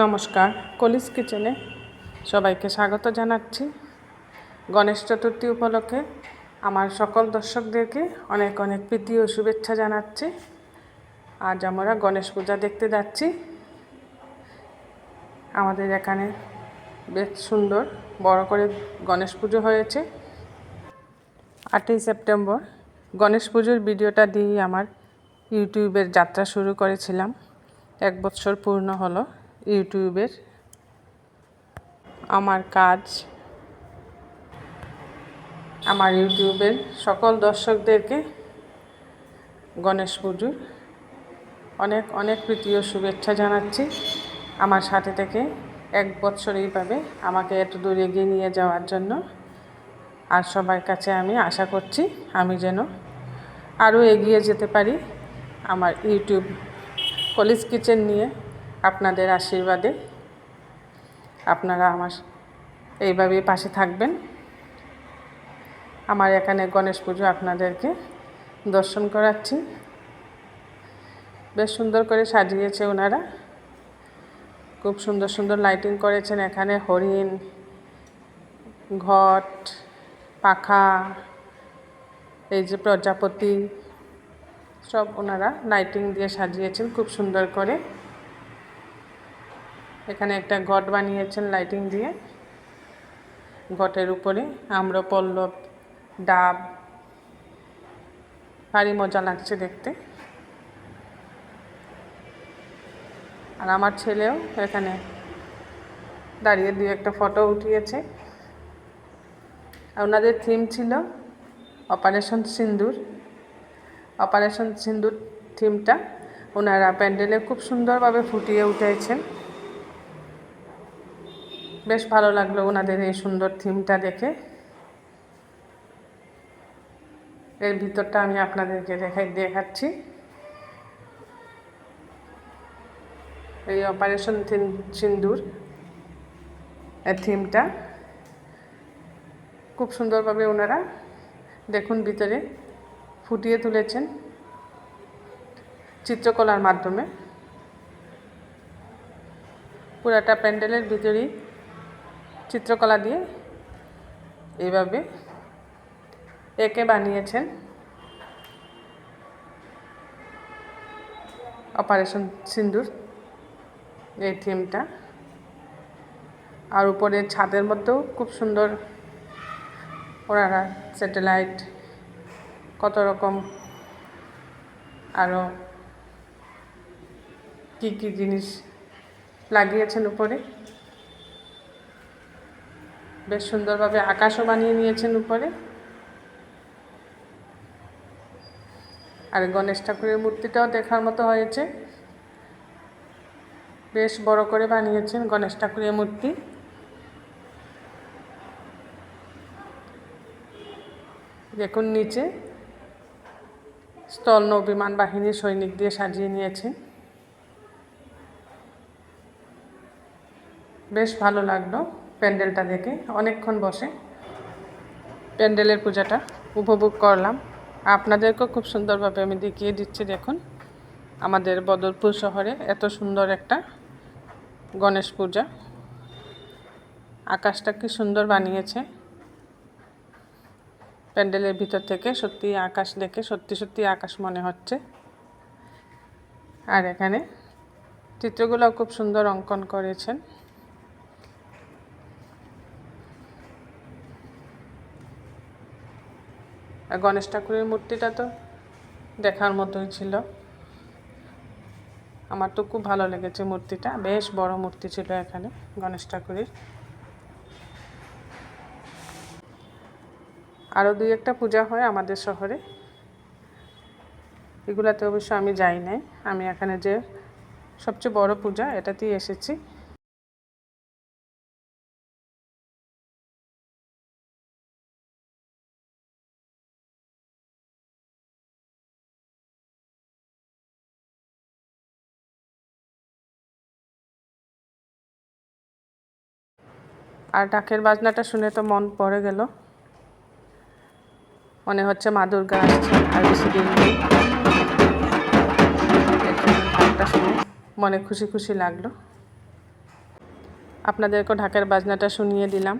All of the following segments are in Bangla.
নমস্কার, কলিস কিচেনে সবাইকে স্বাগত জানাচ্ছি। গণেশ চতুর্থী উপলক্ষে আমার সকল দর্শকদেরকে অনেক অনেক প্রীতি ও শুভেচ্ছা জানাচ্ছি। আজ আমরা গণেশ পূজা দেখতে যাচ্ছি। আমাদের এখানে বেশ সুন্দর বড় করে গণেশ পুজো হয়েছে। আটই সেপ্টেম্বর, গণেশ পুজোর ভিডিওটা দিয়ে আমার ইউটিউবের যাত্রা শুরু করেছিলাম। এক বছর পূর্ণ হলো। ইউটিউবের আমার কাজ, আমার ইউটিউবের সকল দর্শকদেরকে গণেশ পুজোর অনেক অনেক প্রীতি ও শুভেচ্ছা জানাচ্ছি। আমার সাথে থেকে এক বছর এইভাবে আমাকে এত দূর এগিয়ে নিয়ে যাওয়ার জন্য। আর সবার কাছে আমি আশা করছি আমি যেন আরও এগিয়ে যেতে পারি আমার ইউটিউব কলিজ কিচেন নিয়ে। আপনাদের আশীর্বাদে আপনারা আমার এইভাবেই পাশে থাকবেন। আমার এখানে গণেশ পুজো আপনাদেরকে দর্শন করাচ্ছি। বেশ সুন্দর করে সাজিয়েছে ওনারা। খুব সুন্দর সুন্দর লাইটিং করেছেন এখানে, হরিণ, ঘট, পাখা, এই যে প্রজাপতি, সব ওনারা লাইটিং দিয়ে সাজিয়েছেন খুব সুন্দর করে। এখানে একটা ঘট বানিয়েছেন লাইটিং দিয়ে। ঘটের উপরে আম্রপল্লব, ডাব, ভারী মজা লাগছে দেখতে। আর আমার ছেলেও এখানে দাঁড়িয়ে দিয়ে একটা ফটো উঠিয়েছে। আর ওনাদের থিম ছিল অপারেশন সিন্দুর। অপারেশন সিন্দুর থিমটা ওনারা প্যান্ডেলে খুব সুন্দরভাবে ফুটিয়ে উঠেছেন। বেশ ভালো লাগল ওনাদের এই সুন্দর থিমটা দেখে। এর ভিতরটা আমি আপনাদেরকে দেখাই, দেখাচ্ছি। এই অপারেশন থিম, সিন্দুর, এর থিমটা। খুব সুন্দরভাবে ওনারা দেখুন ভিতরে ফুটিয়ে তুলেছেন চিত্রকলার মাধ্যমে। পুরাটা প্যান্ডেলের ভিতরেই চিত্রকলা দিয়ে এইভাবে একে বানিয়েছেন। অপারেশন সিন্দুর, এই থিমটা। আর উপরে ছাদের মধ্যেও খুব সুন্দর ওনারা স্যাটেলাইট কত রকম আরও কী কী জিনিস লাগিয়েছেন উপরে। বেশ সুন্দরভাবে আকাশও বানিয়ে নিয়েছেন উপরে। আর গণেশ ঠাকুরের মূর্তিটাও দেখার মতো হয়েছে। বেশ বড় করে বানিয়েছেন গণেশ ঠাকুরের মূর্তি। দেখুন নিচে স্থল নৌ বিমান বাহিনীর সৈনিক দিয়ে সাজিয়ে নিয়েছেন বেশ ভালো লাগল। প্যান্ডেলটা দেখে অনেকক্ষণ বসে। প্যান্ডেলের পূজাটা উপভোগ করলাম। আপনাদেরকেও খুব সুন্দরভাবে আমি দেখিয়ে দিচ্ছি, দেখুন। আমাদের বদরপুর শহরে এত সুন্দর একটা গণেশ পূজা। আকাশটা কি সুন্দর বানিয়েছে। প্যান্ডেলের ভিতর থেকে সত্যি আকাশ দেখে সত্যি সত্যি আকাশ মনে হচ্ছে। আর এখানে চিত্রগুলো খুব সুন্দর অঙ্কন করেছেন। আর গণেশ ঠাকুরের মূর্তিটা তো দেখার মতোই ছিল। আমার তো খুব ভালো লেগেছে মূর্তিটা, বেশ বড় মূর্তি ছিল এখানে গণেশ ঠাকুরের। আরও দুই একটা পূজা হয় আমাদের শহরে। এগুলাতে অবশ্য আমি যাই নাই। আমি এখানে যে সবচেয়ে বড় পূজা এটাতেই এসেছি। আর ডাকের বাজনাটা শুনে তো মন পড়ে গেল। মনে হচ্ছে মা দুর্গা আসছে আর বেশি দিন মনে খুশি খুশি লাগল। আপনাদেরকেও ঢাকের বাজনাটা শুনিয়ে দিলাম।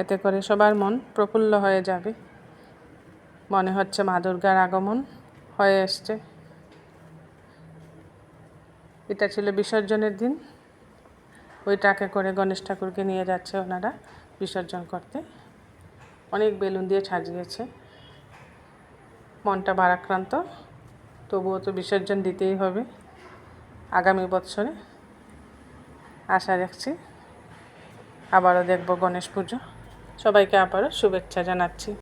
এতে করে সবার মন প্রফুল্ল হয়ে যাবে। মনে হচ্ছে মা দুর্গার আগমন হয়ে এসছে। এটা ছিল বিসর্জনের দিন। ওই ট্রাকে করে গণেশ ঠাকুরকে নিয়ে যাচ্ছে ওনারা বিসর্জন করতে। অনেক বেলুন দিয়ে সাজিয়েছে। মনটা ভারাক্রান্ত, তবুও তো বিসর্জন দিতেই হবে আগামী বছরে আশা রাখছি আবারও দেখব গণেশ পুজো। সবাইকে আবারও শুভেচ্ছা জানাচ্ছি।